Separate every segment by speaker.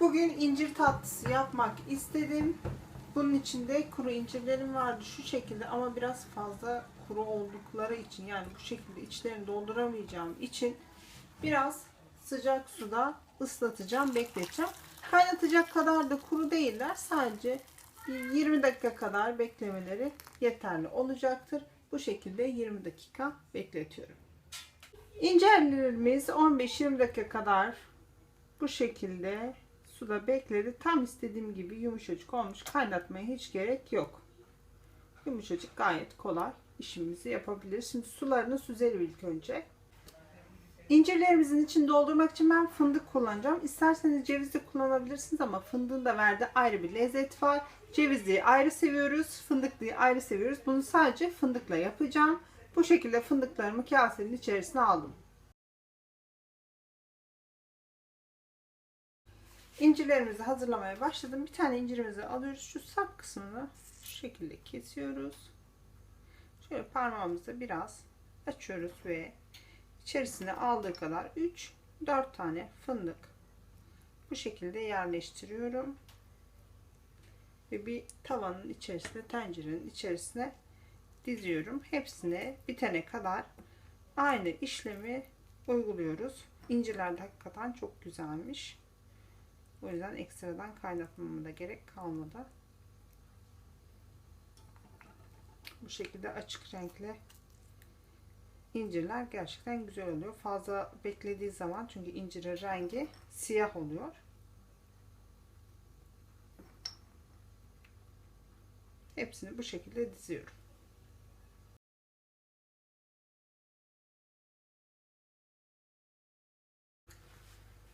Speaker 1: Bugün incir tatlısı yapmak istedim. Bunun içinde kuru incirlerim vardı şu şekilde ama biraz fazla kuru oldukları için yani bu şekilde içlerini dolduramayacağım için biraz sıcak suda ıslatacağım, bekleteceğim. Kaynatacak kadar da kuru değiller. Sadece 20 dakika kadar beklemeleri yeterli olacaktır. Bu şekilde 20 dakika bekletiyorum. İncirlerimiz 15-20 dakika kadar bu şekilde suda bekledi. Tam istediğim gibi yumuşacık olmuş. Kaynatmaya hiç gerek yok. Yumuşacık gayet kolay işimizi yapabiliriz. Şimdi sularını süzelim ilk önce. İncirlerimizin içini doldurmak için ben fındık kullanacağım. İsterseniz ceviz de kullanabilirsiniz ama fındığın da verdiği ayrı bir lezzet var. Cevizliği ayrı seviyoruz, fındıklıyı ayrı seviyoruz. Bunu sadece fındıkla yapacağım. Bu şekilde fındıklarımı kasenin içerisine aldım. İncirlerimizi hazırlamaya başladım. Bir tane incirimizi alıyoruz. Şu sap kısmını şu şekilde kesiyoruz. Şöyle parmağımızla biraz açıyoruz ve içerisine aldığı kadar 3 4 tane fındık bu şekilde yerleştiriyorum. Ve bir tavanın içerisine, tencerenin içerisine diziyorum. Hepsine bitene kadar aynı işlemi uyguluyoruz. İncirler de hakikaten çok güzelmiş. O yüzden ekstradan kaynatmama da gerek kalmadı. Bu şekilde açık renkli incirler gerçekten güzel oluyor. Fazla beklediği zaman çünkü incirin rengi siyah oluyor. Hepsini bu şekilde diziyorum.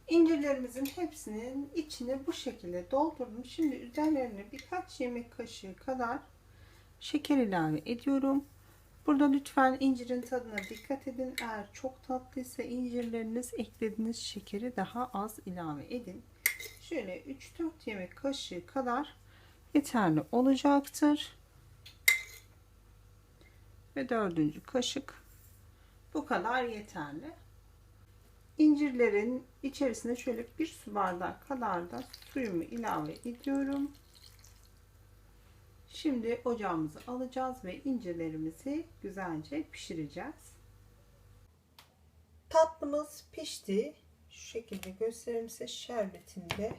Speaker 1: İncirlerimizin hepsinin içine bu şekilde doldurdum. Şimdi üzerlerine birkaç yemek kaşığı kadar şeker ilave ediyorum. Burada lütfen incirin tadına dikkat edin. Eğer çok tatlıysa incirleriniz eklediğiniz şekeri daha az ilave edin. Şöyle 3-4 yemek kaşığı kadar yeterli olacaktır. Ve dördüncü kaşık bu kadar yeterli. İncirlerin içerisine şöyle bir su bardağı kadar da suyumu ilave ediyorum. Şimdi ocağımızı alacağız ve incirlerimizi güzelce pişireceğiz. Tatlımız pişti. Şu şekilde göstereyim size şerbetinde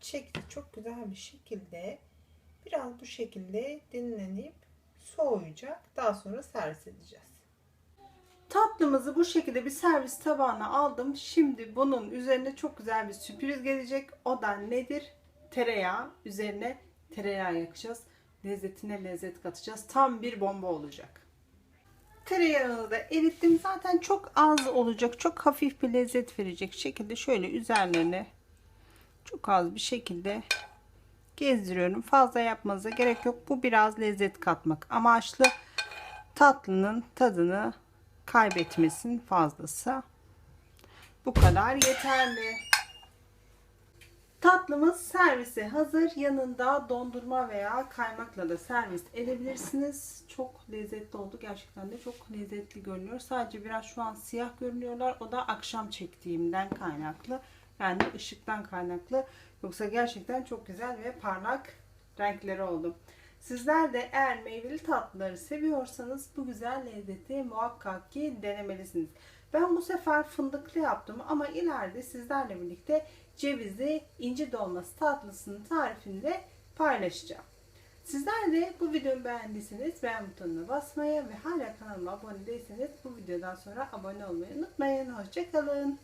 Speaker 1: çekti. Çok güzel bir şekilde biraz bu şekilde dinlenip soğuyacak. Daha sonra servis edeceğiz. Tatlımızı bu şekilde bir servis tabağına aldım. Şimdi bunun üzerine çok güzel bir sürpriz gelecek. O da nedir? Tereyağı. Üzerine tereyağı yakacağız. Lezzetine lezzet katacağız. Tam bir bomba olacak. Tereyağını da erittim. Zaten çok az olacak. Çok hafif bir lezzet verecek şekilde şöyle üzerlerine çok az bir şekilde gezdiriyorum. Fazla yapmanıza gerek yok. Bu biraz lezzet katmak amaçlı. Tatlının tadını kaybetmesin fazlası. Bu kadar yeterli. Tatlımız servise hazır. Yanında dondurma veya kaymakla da servis edebilirsiniz. Çok lezzetli oldu. Gerçekten de çok lezzetli görünüyor. Sadece biraz şu an siyah görünüyorlar. O da akşam çektiğimden kaynaklı. Yani ışıktan kaynaklı. Yoksa gerçekten çok güzel ve parlak renkleri oldu. Sizler de eğer meyveli tatlıları seviyorsanız bu güzel lezzeti muhakkak ki denemelisiniz. Ben bu sefer fındıklı yaptım ama ileride sizlerle birlikte cevizli inci dolması tatlısının tarifini de paylaşacağım. Sizler de bu videomu beğendiyseniz beğen butonuna basmayı ve hala kanalıma abone değilseniz bu videodan sonra abone olmayı unutmayın. Hoşçakalın.